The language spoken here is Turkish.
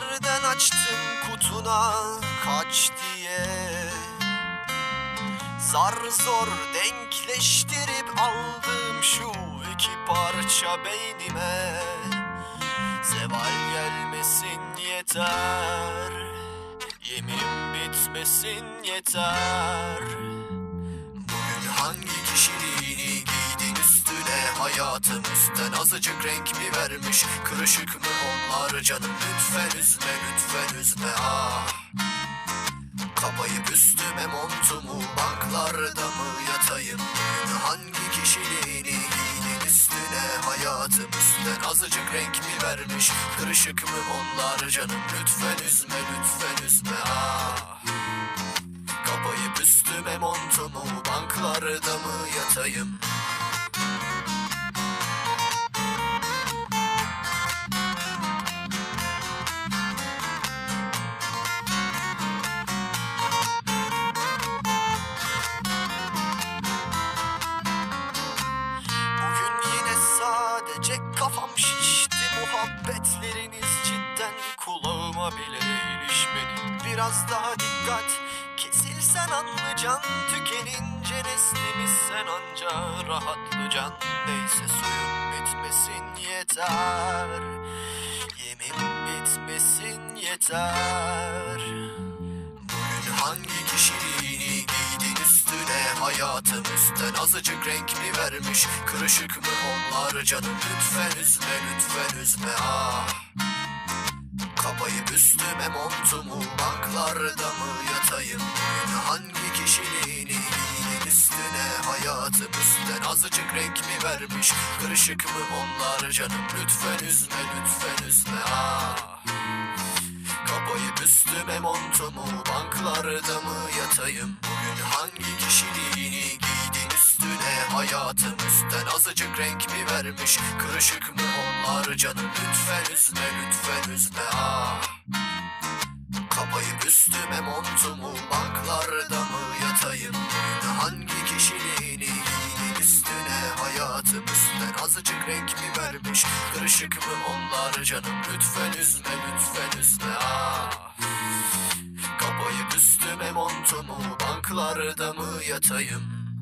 Nereden açtın kutuna kaç diye. Zar zor denkleştirip aldım şu iki parça beynime. Zeval gelmesin yeter Yemin bitmesin yeter. Bugün hangi kişiliğini giydin üstüne hayatımız Hayatımızdan azıcık renk mi vermiş? Kırışık mı onlar canım? Lütfen üzme lütfen üzme. Ah. Kapayıp üstüme montumu Banklarda mı yatayım? Bugün hangi kişiliğini giydin üstüne Hayatımızdan azıcık renk mi vermiş? Kırışık mı onlar canım? Lütfen üzme lütfen üzme. Ah. Kapayıp üstüme montumu Banklarda mı yatayım bile ilişmedi Biraz daha dikkat. Kesilsen anlayacan Tükenince neslimiz sen anca rahatlayacan Neyse suyun bitmesin yeter. Yemin bitmesin yeter. Bugün hangi kişiliğini giydin üstüne? Hayatımızdan azıcık renk mi vermiş? Kırışık mı onlar canım? Lütfen üzme lütfen üzme. Ah Kapayıp üstüme montumu Banklarda mı yatayım? Bugün hangi kişiliğini giydin üstüne Hayatımızdan azıcık renk mi vermiş? Kırışık mı onlar canım? Lütfen üzme lütfen üzme. Ah. Kapayıp üstüme montumu Banklarda mı yatayım? Bugün hangi kişiliğini giydin üstüne Hayatımızdan azıcık renk mi vermiş? Kırışık mı onlar canım? Lütfen üzme lütfen üzme. Ah Kapayıp üstüme montumu Banklarda mı yatayım? Bugün hangi kişiliğini giydin üstüne? Hayatımızdan azıcık renk mi vermiş? Kırışık mı onlar canım? Lütfen üzme lütfen üzme. Ah. Kapayıp üstüme montumu Banklarda mı yatayım